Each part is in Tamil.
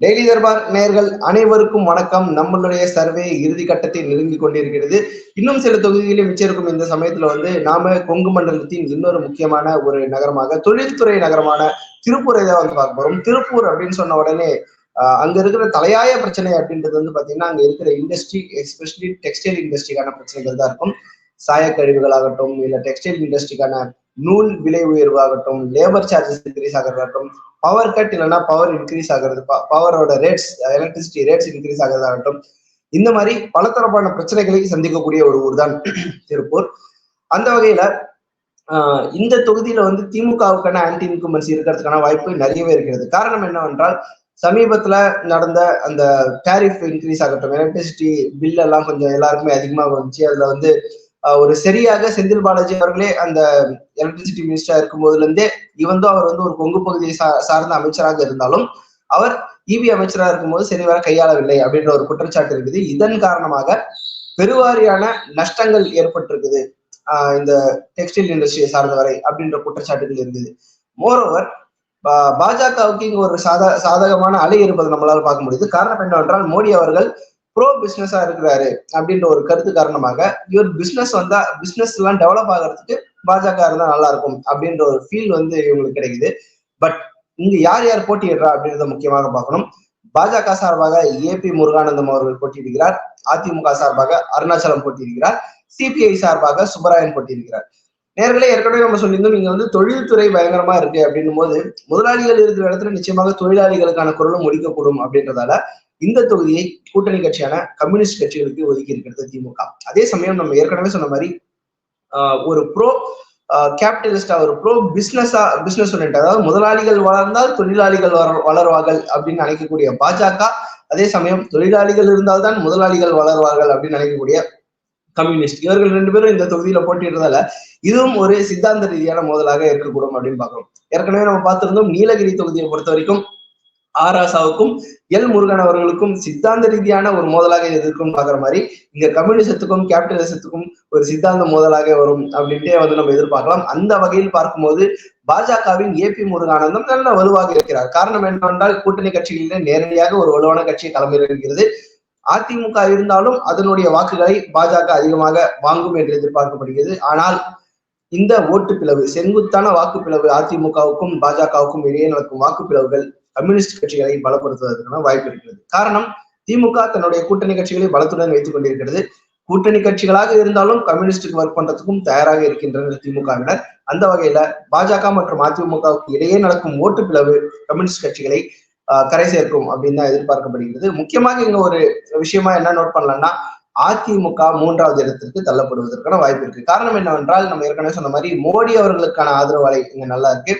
டெய்லி தர்பார் நேர்கள் அனைவருக்கும் வணக்கம். நம்மளுடைய சர்வே இறுதி கட்டத்தை நெருங்கி கொண்டிருக்கிறது. இன்னும் சில தொகுதிகளில் மிச்சிருக்கும் இந்த சமயத்துல வந்து நாம கொங்கு மண்டலத்தின் இன்னொரு முக்கியமான ஒரு நகரமாக தொழில்துறை நகரமான திருப்பூரை தான் வந்து பார்க்க போறோம். திருப்பூர் அப்படின்னு சொன்ன உடனே ஆஹ் அங்க இருக்கிற தலையாய பிரச்சனை அப்படின்றது வந்து பாத்தீங்கன்னா அங்க இருக்கிற இண்டஸ்ட்ரி எஸ்பெஷலி டெக்ஸ்டைல் இண்டஸ்ட்ரிக்கான பிரச்சனைகள் தான் இருக்கும். சாயக்கழிவுகள் ஆகட்டும் இல்ல டெக்ஸ்டைல் இண்டஸ்ட்ரிக்கான நூல் விலை உயர்வு ஆகட்டும் லேபர் சார்ஜஸ் இன்க்ரீஸ் ஆகிறதாகட்டும் பவர் கட் இல்லைன்னா பவர் இன்க்ரீஸ் ஆகிறது பவரோட ரேட்ஸ் எலக்ட்ரிசிட்டி ரேட்ஸ் இன்க்ரீஸ் ஆகிறதாகட்டும் இந்த மாதிரி பலதரப்பான பிரச்சனைகளை சந்திக்கக்கூடிய ஒரு ஊர் தான் திருப்பூர். அந்த வகையில ஆஹ் இந்த தொகுதியில வந்து திமுகவுக்கான ஆன்டி இன்குமென்சி இருக்கிறதுக்கான வாய்ப்பு நிறையவே இருக்கிறது. காரணம் என்னவென்றால் சமீபத்துல நடந்த அந்த டேரிஃப் இன்க்ரீஸ் ஆகட்டும் எலக்ட்ரிசிட்டி பில் எல்லாம் கொஞ்சம் எல்லாருக்குமே அதிகமாக வந்துச்சு. அதுல வந்து ஒரு சரியாக செந்தில் பாலாஜி அவர்களே அந்த எலக்ட்ரிசிட்டி மினிஸ்டரா இருக்கும் போதுல இருந்தே இவந்தோ அவர் வந்து ஒரு கொங்கு பகுதியை சார்ந்த அமைச்சராக இருந்தாலும் அவர் இபி அமைச்சராக இருக்கும்போது சரிவர கையாளவில்லை அப்படின்ற ஒரு குற்றச்சாட்டு இருக்குது. இதன் காரணமாக பெருவாரியான நஷ்டங்கள் ஏற்பட்டிருக்குது. ஆஹ் இந்த டெக்ஸ்டைல் இண்டஸ்ட்ரியை சார்ந்தவரை அப்படின்ற குற்றச்சாட்டுகள் இருக்குது. மோரோவர் பாஜகவுக்கு இங்க ஒரு சாத சாதகமான அலை இருப்பதை நம்மளால பார்க்க முடியுது. காரணம் என்னவென்றால் மோடி அவர்கள் ப்ரோ பிஸ்னஸா இருக்கிறாரு அப்படின்ற ஒரு கருத்து காரணமாக இவர் பிசினஸ் வந்தா பிசினஸ் எல்லாம் டெவலப் ஆகிறதுக்கு பாஜக இருந்தா நல்லா இருக்கும் அப்படின்ற ஒரு ஃபீல் வந்து இவங்களுக்கு கிடைக்குது. பட் இங்க யார் யார் போட்டியிடுறா அப்படின்றத முக்கியமாக பார்க்கணும். பாஜக சார்பாக ஏ பி முருகானந்தம் அவர்கள் போட்டியிடுகிறார். அதிமுக சார்பாக அருணாச்சலம் போட்டியிடுகிறார். சிபிஐ சார்பாக சுப்பராயன் போட்டியிடுகிறார். நேர்களே ஏற்கனவே நம்ம சொல்லியிருந்தோம் இங்க வந்து தொழில்துறை பயங்கரமா இருக்கு அப்படின்னும் போது முதலாளிகள் இருக்கிற இடத்துல நிச்சயமாக தொழிலாளிகளுக்கான குரலும் ஒழிக்கக்கூடும் அப்படின்றதால இந்த தொகுதியை கூட்டணி கட்சியான கம்யூனிஸ்ட் கட்சிகளுக்கு ஒதுக்கி இருக்கிறது திமுக. அதே சமயம் நம்ம ஏற்கனவே சொன்ன மாதிரி ஒரு ப்ரோ கேபிட்டலிஸ்டா ஒரு ப்ரோ பிசினஸா பிசினஸ் அதாவது முதலாளிகள் வளர்ந்தால் தொழிலாளிகள் வளருவார்கள் அப்படின்னு நினைக்கக்கூடிய பாஜக அதே சமயம் தொழிலாளிகள் இருந்தால்தான் முதலாளிகள் வளருவார்கள் அப்படின்னு நினைக்கக்கூடிய கம்யூனிஸ்ட். இவர்கள் ரெண்டு பேரும் இந்த தொகுதியில போட்டிடுறதால இதுவும் ஒரு சித்தாந்த ரீதியான மோதலாக இருக்கக்கூடும் அப்படின்னு பாக்குறோம் ஏற்கனவே நம்ம பார்த்திருந்தோம் நீலகிரி தொகுதியை பொறுத்த வரைக்கும் ஆராசாவுக்கும் எல் முருகன் அவர்களுக்கும் சித்தாந்த ரீதியான ஒரு மோதலாக எதிர்க்கும் பாக்குற மாதிரி இங்க கம்யூனிசத்துக்கும் கேபிட்டலிசத்துக்கும் ஒரு சித்தாந்த மோதலாக வரும் அப்படின்ட்டே வந்து நம்ம எதிர்பார்க்கலாம். அந்த வகையில் பார்க்கும்போது பாஜகவின் ஏ பி முருகானந்தம் நல்ல வலுவாக இருக்கிறார். காரணம் என்னவென்றால் கூட்டணி கட்சிகளிலே நேரடியாக ஒரு வலுவான கட்சி களமிறங்குகிறது அதிமுக இருந்தாலும் அதனுடைய வாக்குகளை பாஜக அதிகமாக வாங்கும் என்று எதிர்பார்க்கப்படுகிறது. ஆனால் இந்த ஓட்டு பிளவு செங்குத்தான வாக்கு பிளவு அதிமுகவுக்கும் பாஜகவுக்கும் இடையே நடக்கும் வாக்கு பிளவுகள் கம்யூனிஸ்ட் கட்சிகளை பலப்படுத்துவதற்கான வாய்ப்பு இருக்கிறது. காரணம் திமுக தன்னுடைய கூட்டணி கட்சிகளை பலத்துடன் வைத்துக் கொண்டிருக்கிறது. கூட்டணி கட்சிகளாக இருந்தாலும் கம்யூனிஸ்டுக்கு ஒர்க் பண்றதுக்கும் தயாராக இருக்கின்றனர் திமுகவினர். அந்த வகையில பாஜக மற்றும் அதிமுகவுக்கு இடையே நடக்கும் ஓட்டு பிளவு கம்யூனிஸ்ட் கட்சிகளை கரை சேர்க்கும் அப்படின்னு தான் எதிர்பார்க்கப்படுகிறது. முக்கியமாக இங்க ஒரு விஷயமா என்ன நோட் பண்ணலாம்னா அதிமுக மூன்றாவது இடத்திற்கு தள்ளப்படுவதற்கான வாய்ப்பு இருக்கு. காரணம் என்னவென்றால் நம்ம ஏற்கனவே சொன்ன மாதிரி மோடி அவர்களுக்கான ஆதரவு அலை இங்க நல்லா இருக்கு.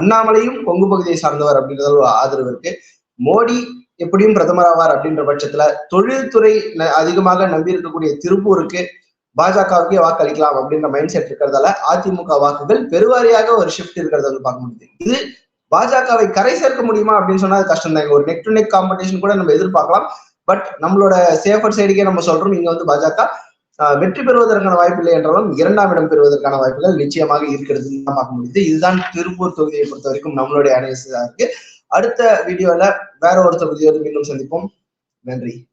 அண்ணாமலையும் கொங்கு பகுதியை சார்ந்தவர் அப்படின்றது ஒரு ஆதரவு இருக்கு. மோடி எப்படியும் பிரதமர் ஆவார் அப்படின்ற பட்சத்துல தொழில்துறை அதிகமாக நம்பி இருக்கக்கூடிய திருப்பூருக்கு பாஜகவுக்கே வாக்களிக்கலாம் அப்படின்ற மைண்ட் செட் இருக்கிறதால அதிமுக வாக்குகள் பெருவாரியாக ஒரு ஷிஃப்ட் இருக்கிறத வந்து பார்க்க முடியுது. இது பாஜகவை கரை சேர்க்க முடியுமா அப்படின்னு சொன்னா அது கஷ்டம் தான் ஒரு நெக் டு நெக் காம்படிஷன் கூட நம்ம எதிர்பார்க்கலாம். பட் நம்மளோட சேஃபர் சைடுக்கே நம்ம சொல்றோம் இங்க வந்து பாஜக வெற்றி பெறுவதற்கான வாய்ப்பு இல்லை என்றாலும் இரண்டாம் இடம் பெறுவதற்கான வாய்ப்புகள் நிச்சயமாக இருக்கிறது பார்க்க முடியுது. இதுதான் திருப்பூர் தொகுதியை பொறுத்த வரைக்கும் நம்மளுடைய அனாலிசிஸா இருக்கு. அடுத்த வீடியோல வேற ஒரு தொகுதியோடு மீண்டும் சந்திப்போம். நன்றி.